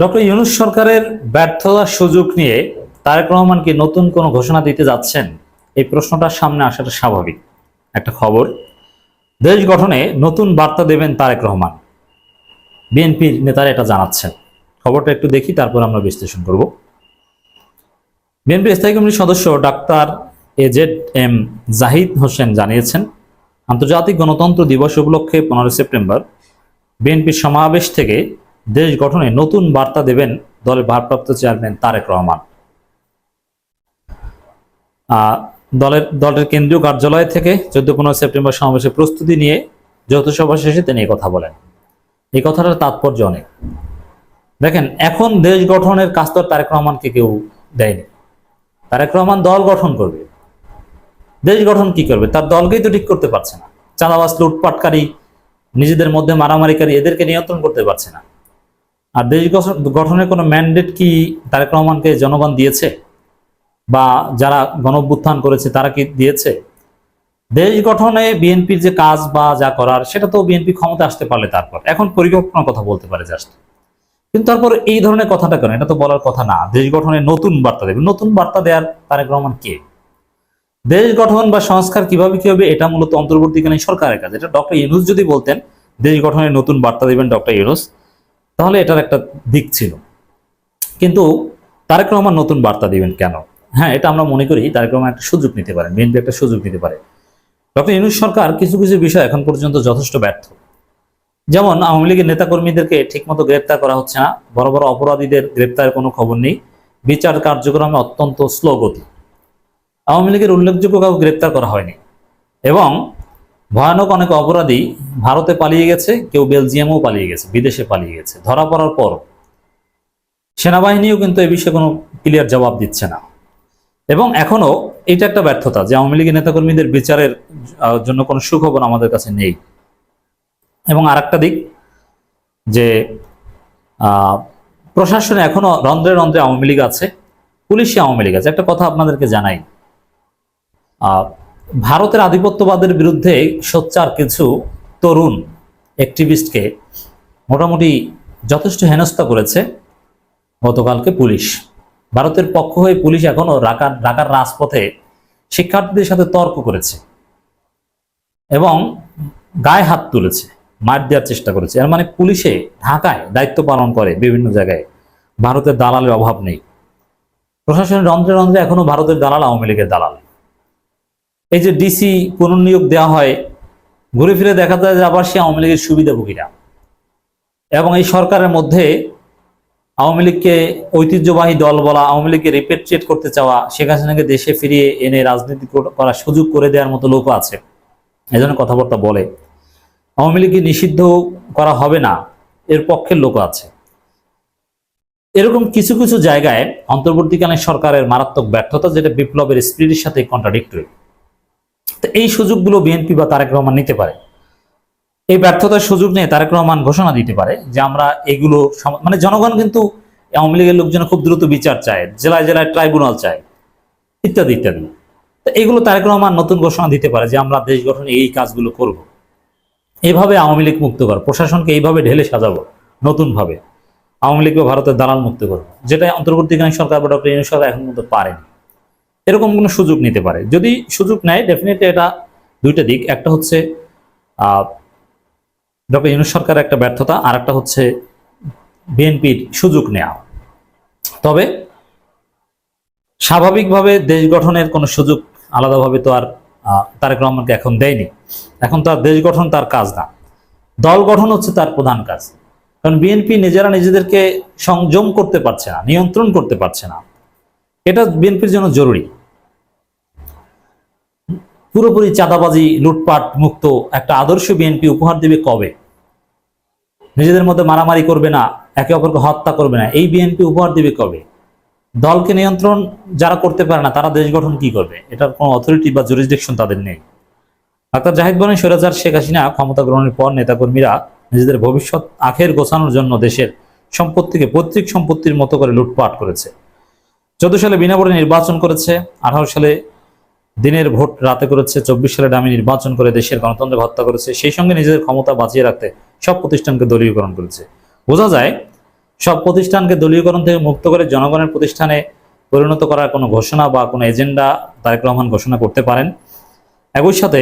Doctor Yunus সরকারের ব্যর্থতার সুযোগ নিয়ে তারেক রহমান কি নতুন কোনো ঘোষণা দিতে যাচ্ছেন? এই প্রশ্নটার সামনে আসাটা স্বাভাবিক। একটা খবর, দেশ গঠনে নতুন বার্তা দেবেন তারেক রহমান। বিএনপির নেতারা এটা জানাচ্ছেন। খবরটা একটু দেখি, তারপর আমরা বিশ্লেষণ করব। বিএনপির স্থায়ী কমিটির সদস্য doctor AZ M Zahid Hossain জানিয়েছেন, আন্তর্জাতিক গণতন্ত্র দিবস উপলক্ষে পনেরোই সেপ্টেম্বর বিএনপির সমাবেশ থেকে দেশ গঠনে নতুন বার্তা দেবেন দলের ভারপ্রাপ্ত চেয়ারম্যান তারেক রহমান। দলের দলের কেন্দ্রীয় কার্যালয় থেকে চোদ্দ পনেরো সেপ্টেম্বর সমাবেশের প্রস্তুতি নিয়ে যৌথ সভা শেষে তিনি কথা বলেন। এই কথাটার তাৎপর্য অনেক। দেখেন, এখন দেশ গঠনের কাজ তো তারেক রহমানকে কেউ দেয়নি। তারেক রহমান দল গঠন করবে। দেশ গঠন কি করবে? তার দলকেই তো ঠিক করতে পারছে না। চাঁদাবাস লুটপাটকারী, নিজেদের মধ্যে মারামারিকারী এদেরকে নিয়ন্ত্রণ করতে পারছে না। আর দেশ গঠন- গঠনের কোনো ম্যান্ডেট কি তারেক রহমানকে জনগণ দিয়েছে? বা যারা গণঅভ্যুত্থান করেছে, তারা কি দিয়েছে? দেশ গঠনে বিএনপির যে কাজ বা যা করার, সেটা তো বিএনপি ক্ষমতা আসতে পারলে তারপর। এখন পরিকল্পনার কথা বলতে পারে জাস্ট কিন্তু তারপর এই ধরনের কথাটা কেন? এটা তো বলার কথা না। দেশ গঠনে নতুন বার্তা দেবে। নতুন বার্তা দেওয়ার তারেক রহমান কে? দেশ গঠন বা সংস্কার কীভাবে কি হবে, এটা মূলত অন্তর্বর্তীকালীন সরকারের কাজ। এটা ডক্টর ইউনুস যদি বলতেন, দেশ গঠনে নতুন বার্তা দেবেন ডক্টর ইউনুস। তাহলে এটার একটা দিক ছিল। কিন্তু তারেক রহমান নতুন বার্তা দিবেন কেন? হ্যাঁ এটা আমরা মনে করি তারেক রহমান একটা সুযোগ নিতে পারেন বিএনপি একটা সুযোগ নিতে পারে। ডক্টর ইউনুস সরকার কিছু কিছু বিষয় এখন পর্যন্ত যথেষ্ট ব্যর্থ। যেমন আওয়ামী লীগের নেতাকর্মীদেরকে ঠিকমতো গ্রেপ্তার করা হচ্ছে না, বড় বড় অপরাধীদের গ্রেপ্তারের কোনো খবর নেই, বিচার কার্যক্রমে অত্যন্ত স্লো গতি। আওয়ামী লীগের উল্লেখযোগ্য কাউকে গ্রেপ্তার করা হয়নি। এবং ভয়ানক অনেক অপরাধী ভারতে পালিয়ে গেছে, কেউ বেলজিয়ামেও পালিয়ে গেছে, বিদেশে পালিয়ে গেছে। ধরা পড়ার পর সেনাবাহিনীও কিন্তু এই বিষয়ে কোনো ক্লিয়ার জবাব দিচ্ছে না। এবং এখনও এটা একটা ব্যর্থতা যে আওয়ামী লীগের নেতাকর্মীদের বিচারের জন্য কোনো সুখবর আমাদের কাছে নেই। এবং আর একটা দিক যে প্রশাসনে এখনও রন্ধ্রে রন্ধ্রে আওয়ামী লীগ আছে, পুলিশে আওয়ামী লীগ আছে। একটা কথা আপনাদেরকে জানাই। ভারতের আধিপত্যবাদের বিরুদ্ধে সোচ্চার কিছু তরুণ অ্যাক্টিভিস্টকে মোটামুটি যথেষ্ট হেনস্থা করেছে গতকালকে পুলিশ। ভারতের পক্ষ হয়ে পুলিশ এখনও রাকার রাকার রাজপথে শিক্ষার্থীদের সাথে তর্ক করেছে এবং গায়ে হাত তুলেছে, মার দেওয়ার চেষ্টা করেছে। এর মানে পুলিশে ঢাকায় দায়িত্ব পালন করে বিভিন্ন জায়গায়। ভারতের দালালের অভাব নেই। প্রশাসনের রন্ধ্রে রন্ধ্রে এখনও ভারতের দালাল, আওয়ামী লীগের দালাল। এই যে ডিসি পুনর্নিয়োগ দেওয়া হয়, ঘুরে ফিরে দেখা যায় যে আবার সে আওয়ামী লীগের সুবিধাভোগীরা এবং এই সরকারের মধ্যে আওয়ামী লীগকে ঐতিহ্যবাহী দল বলা, আওয়ামী লীগকে রিপেট্রিয়েট করতে চাওয়া, শেখ হাসিনাকে দেশে ফিরিয়ে এনে রাজনীতি কর- করার সুযোগ করে দেওয়ার মতো লোকও আছে। এজন্য কথাবার্তা বলে। আওয়ামী লীগকে নিষিদ্ধ করা হবে না, এর পক্ষের লোক আছে। এরকম কিছু কিছু জায়গায় অন্তর্বর্তীকালীন সরকারের মারাত্মক ব্যর্থতা, যেটা বিপ্লবের স্পিরিটের সাথে কন্ট্রাডিক্টরি এই সুযোগগুলো বিএনপি বা তারেক রহমান নিতে পারে। এই ব্যর্থতার সুযোগ নিয়ে তারেক রহমান ঘোষণা দিতে পারে যে আমরা এগুলো মানে জনগণ কিন্তু আওয়ামী লীগের লোকজন খুব দ্রুত বিচার চায়, জেলায় জেলায় ট্রাইব্যুনাল চায়, ইত্যাদি ইত্যাদি। তো এগুলো তারেক রহমান নতুন ঘোষণা দিতে পারে যে আমরা দেশ গঠনে এই কাজগুলো করব। এইভাবে আওয়ামী লীগ মুক্ত কর, প্রশাসনকে এইভাবে ঢেলে সাজাবো নতুনভাবে। আওয়ামী লীগ বা ভারতের দালাল মুক্ত করব যেটা অন্তর্বর্তীকালীন সরকার বা ডক্টর এখন পর্যন্ত পারেনি। এরকম কোনো সুযোগ নিতে পারে। যদি সুযোগ নেয় ডেফিনেটলি এটা দুইটা দিক। একটা হচ্ছে ডক্টর ইউনুস সরকারের একটা ব্যর্থতা আর একটা হচ্ছে বিএনপির সুযোগ নেওয়া তবে স্বাভাবিকভাবে দেশ গঠনের কোনো সুযোগ আলাদাভাবে তো আর তারেক রহমানকে এখন দেয়নি। এখন তার দেশ গঠন তার কাজ না। দল গঠন হচ্ছে তার প্রধান কাজ। কারণ বিএনপি নিজেরা নিজেদেরকে সংযম করতে পারছে না, নিয়ন্ত্রণ করতে পারছে না। এটা বিএনপির জন্য জরুরি। পুরোপুরি চাঁদাবাজি, লুটপাট মুক্ত একটা আদর্শ বিএনপি উপহার দেবে কবে? নিজেদের মধ্যে মারামারি করবে না, একে অপরকে হত্যা করবে না, এই বিএনপি উপহার দিবে কবে? দলকে নিয়ন্ত্রণ যারা করতে পারে না, তারা দেশ গঠন কি করবে? এটার কোনো অথরিটি বা জুরিসডিকশন তাদের নেই। ডাক্তার জাহিদ বলেন, স্বৈরাচার শেখ হাসিনা ক্ষমতা গ্রহণের পর নেতাকর্মীরা নিজেদের ভবিষ্যৎ আখের গোছানোর জন্য দেশের সম্পত্তিকে পৈতৃক সম্পত্তির মতো করে লুটপাট করেছে। চোদ্দ সালে বিনা ভোটে নির্বাচন করেছে, আঠারো সালে দিনের ভোট রাতে করেছে, চব্বিশ সালে ডামি নির্বাচন করে দেশের গণতন্ত্র হত্যা করেছে, সেই সঙ্গে নিজেদের ক্ষমতা বাঁচিয়ে রাখতে সব প্রতিষ্ঠানকে দলীয়করণ করেছে। বোঝা যায়, সব প্রতিষ্ঠানকে দলীয়করণ থেকে মুক্ত করে জনগণের প্রতিষ্ঠানে পরিণত করার কোনো ঘোষণা বা কোনো এজেন্ডা তারেক রহমান ঘোষণা করতে পারেন। একই সাথে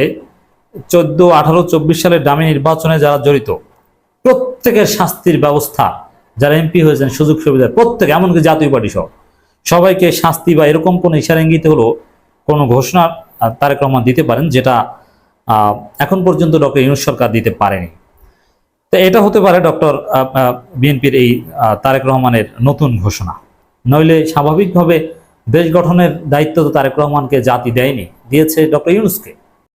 চোদ্দ, আঠারো, চব্বিশ সালের দামি নির্বাচনে যারা জড়িত, প্রত্যেকের শাস্তির ব্যবস্থা, যারা এমপি হয়েছেন সুযোগ সুবিধা প্রত্যেকে, এমনকি জাতীয় পার্টি সহ, সবাইকে শাস্তি বা এরকম কোনো ইশারা ইঙ্গিত হলো কোনো ঘোষণা তারেক রহমান দিতে পারেন, যেটা এখন পর্যন্ত ডক্টর ইউনুস সরকার দিতে পারেনি। তো এটা হতে পারে ডক্টর বিএনপির এই তারেক রহমানের নতুন ঘোষণা। নইলে স্বাভাবিকভাবে দেশ গঠনের দায়িত্ব তো তারেক রহমানকে জাতি দেয়নি, দিয়েছে ডক্টর ইউনুসকে।